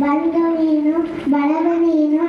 ಬಂಧು ನೀನು ಬಳಗ ನೀನು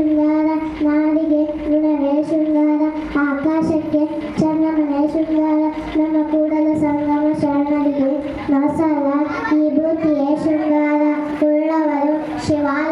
ಶೃಂಗಾರ ನಾಡಿಗೆ ಗುಣವೇ ಶೃಂಗಾರ ಆಕಾಶಕ್ಕೆ ಚಂದ್ರಮನೆ ಶೃಂಗಾರ ನಮ್ಮ ಕೂಡಲ ಸಂಗಮ ಶರಣರಿಗೆ ನಮಸ್ಕಾರ ಈ ಭೂತಿಯೇ ಶೃಂಗಾರ ಉಳ್ಳವರು ಶಿವಾಲಯ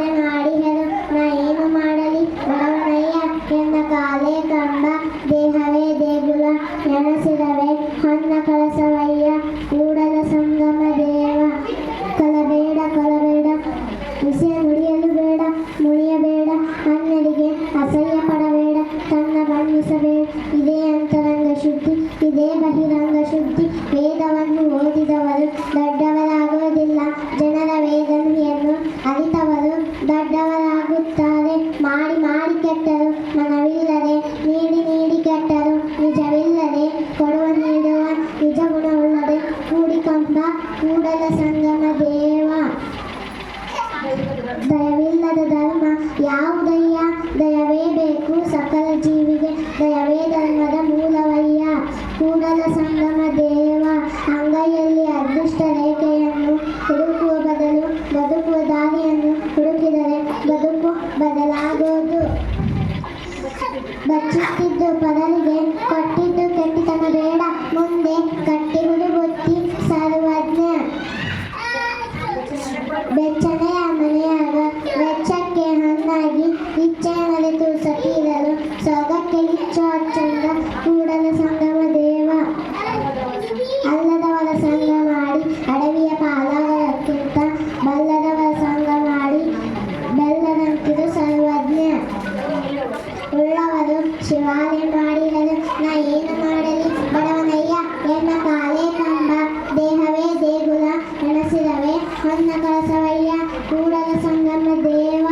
ಬಹಿರಂಗ ಶುದ್ಧಿ ವೇದವನ್ನು ಓದಿದವರು ದೊಡ್ಡವರಾಗುವುದಿಲ್ಲ. ಜನರ ವೇದನೆಯನ್ನು ಅರಿತವರು ದೊಡ್ಡವರಾಗುತ್ತಾರೆ. ಮಾಡಿ ಮಾಡಿ ಕೆಟ್ಟರು ಮನವಿಲ್ಲದೆ, ನೀಡಿ ನೀಡಿ ಕೆಟ್ಟರು ನಿಜವಿಲ್ಲದೆ, ಕೊಡುವ ನೀಡುವ ನಿಜ ಗುಣವುಳ್ಳದೆ ಕೂಡಿಕೊಂಡ ಕೂಡಲ ಸಂಗಮ ದೇವ. ದಯವಿಲ್ಲದ ಧರ್ಮ ಯಾವುದಯ್ಯ ದಯವೇ ಬೇಕು ಸಕಲ ಜೀವಿಗೆ. ಕೂಡಲ ಸಂಗಮ ದೇವ ಅಂಗೈಯಲ್ಲಿ ಅದೃಷ್ಟ ರೇಖೆಯನ್ನು ಹುಡುಕುವ ಬದಲು ಬದುಕುವ ದಾರಿಯನ್ನು ಹುಡುಕಿದರೆ ಬದುಕು ಬದಲಾಗೋದು. ಬಚ್ಚಿಟ್ಟಿದ್ದು ನೆನೆಸಿದವೇ ಹೊನ್ನ ಕಳಸವಯ್ಯ ಕೂಡಲ ಸಂಗಮ ದೇವ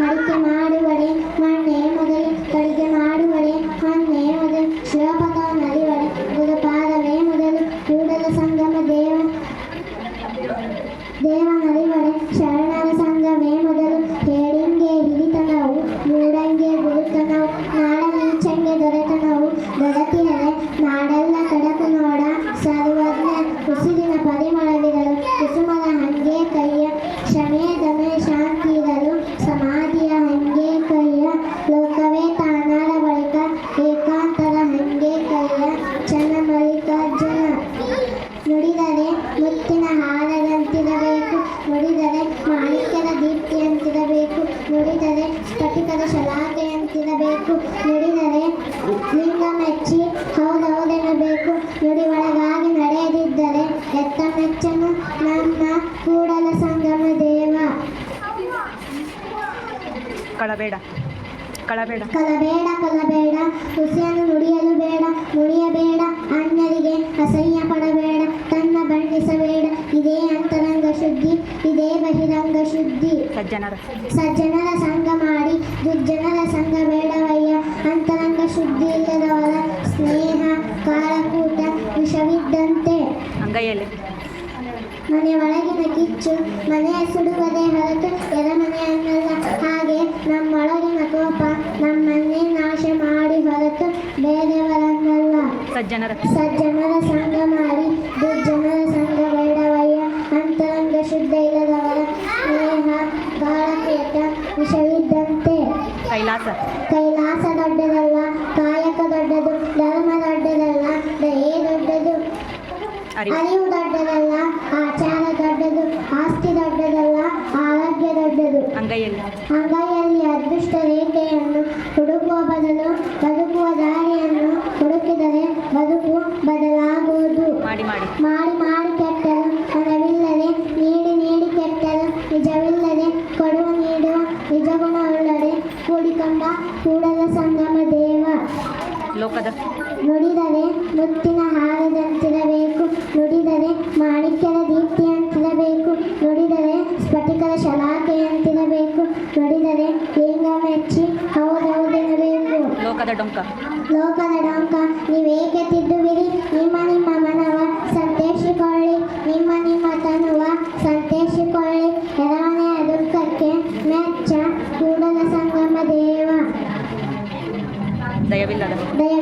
ಮಡಿಕೆ ಮಾಡುವಡೆ ಮಣ್ಣೆ ಮೊದಲು ಕಡಿಗೆ ಮಾಡುವಡೆ ಹೊನ್ನೆ ಮೊದಲು ಶಿವಪದ ನಲಿವಡೆ ಗುರುಪಾದವೇ ಮೊದಲು ಕೂಡಲ ಸಂಗಮ ದೇವ ದೇವನರಿವಡೆ ಶರಣರ ಸಂಘವೇ ಮೊದಲು ಹೇಳಿಂಗೆ ಹಿರಿತನವು ಮೂಡಂಗೆ ಗುರುತನವು ನಾಡ ನೀಚಂಗೆ ದೊರೆತನವು ದೊರತಿಹರೆ ಶಲಾಕೆಯಂತಿರಬೇಕು ನುಡಿದರೆ ಲಿಂಗ ಮೆಚ್ಚಿ ಹೌದೌದೆನ್ನಬೇಕು ನುಡಿ ಒಳಗಾಗಿ ನಡೆಯದಿದ್ದರೆ ಎತ್ತ ಮೆಚ್ಚನು ನಮ್ಮ ಕೂಡಲ ಸಂಗಮ ದೇವ. ಕಳಬೇಡ. ಕಳಬೇಡ. ಕಲಬೇಡ ಕಲಬೇಡ. ಹುಸಿಯನ್ನು ನುಡಿಯಲು ಬೇಡ. ನುಡಿಯಬೇಡ. ಅನ್ಯರಿಗೆ ಅಸಹ್ಯ ಪಡಬೇಡ. ತನ್ನ ಬಣ್ಣಿಸಬೇಡ. ಇದೇ ಅಂತರಂಗ ಶುದ್ಧಿ ಇದೇ ಬಹಿರಂಗ ಶುದ್ಧಿ. ಸಜ್ಜನರ. ಸಜ್ಜನರ ಸಂಘ ಮನೆಯ ಸುಡುವುದೇ ಹೊರತು ಎಡಮನೆಯನ್ನಲ್ಲ ಹಾಗೆ ನಮ್ಮೊಳಗೆ ಕೋಪ ನಮ್ಮನ್ನೇ ನಾಶ ಮಾಡಿ ಹೊರತು ಬೇರೆಯವರನ್ನಲ್ಲ. ಸಜ್ಜನರ ಸಜ್ಜನರ ಸಂಘ ಮಾಡಿ ದುರ್ಜನರ ಸಂಘ ಬೇಡವಯ್ಯ. ಅಂತರಂಗ ಶುದ್ಧ ಇಲ್ಲದವರ ಸ್ನೇಹ ಗಾಢಕೂಟ ವಿಷವಿದ್ದಂತೆ ಕೈಲಾಸ ಕೈಲಾಸ ದೊಡ್ಡದಲ್ಲ ಕಾಯಕ ದೊಡ್ಡದು ಧರ್ಮ ದೊಡ್ಡದಲ್ಲ ದಯೆ ದೊಡ್ಡದು ಅರಿವು ದೊಡ್ಡದಲ್ಲ ಆಸ್ತಿ ದೊಡ್ಡದಲ್ಲ ಆರೋಗ್ಯ ದೊಡ್ಡದು. ಅಂಗೈಯಲ್ಲಿ. ಅದೃಷ್ಟ ರೇಖೆಯನ್ನು ಹುಡುಕುವ ಬದಲು ಬದುಕುವ ದಾರಿಯನ್ನು ಹುಡುಕಿದರೆ ಬದುಕು ಬದಲಾಗುವುದು. ಮಾಡಿ ಮಾಡಿ. ಕೆಟ್ಟರು ಹಣವಿಲ್ಲದೆ ನೀಡಿ ನೀಡಿ ಕೆಟ್ಟರು ನಿಜವಿಲ್ಲದೆ ಕೊಡುವ ನೀಡುವ ನಿಜಗುಣವಿಲ್ಲದೆ ಕೂಡಿಕೊಂಡ ಕೂಡಲ ಸಂಗಮ ದೇವ. ನುಡಿದರೆ ಮುತ್ತಿನ ಲೋಕದ ಡೊಂಕ. ಲೋಕದ ಡೊಂಕ ನೀವೇಕೆ ತಿದ್ದುವಿರಿ? ನಿಮ್ಮ ನಿಮ್ಮ ಮನವ ಸಂತೇಶಿಕೊಳ್ಳಿ ನಿಮ್ಮ ನಿಮ್ಮ ತನುವ ಸಂತೇಶಿಕೊಳ್ಳಿ. ಎರಡನೆಯ ದುಃಖಕ್ಕೆ ಮೆಚ್ಚ ಕೂಡಲ ಸಂಗಮ ದೇವ. ದಯವಿಲ್ಲದ. ದಯವಿಲ್ಲದ.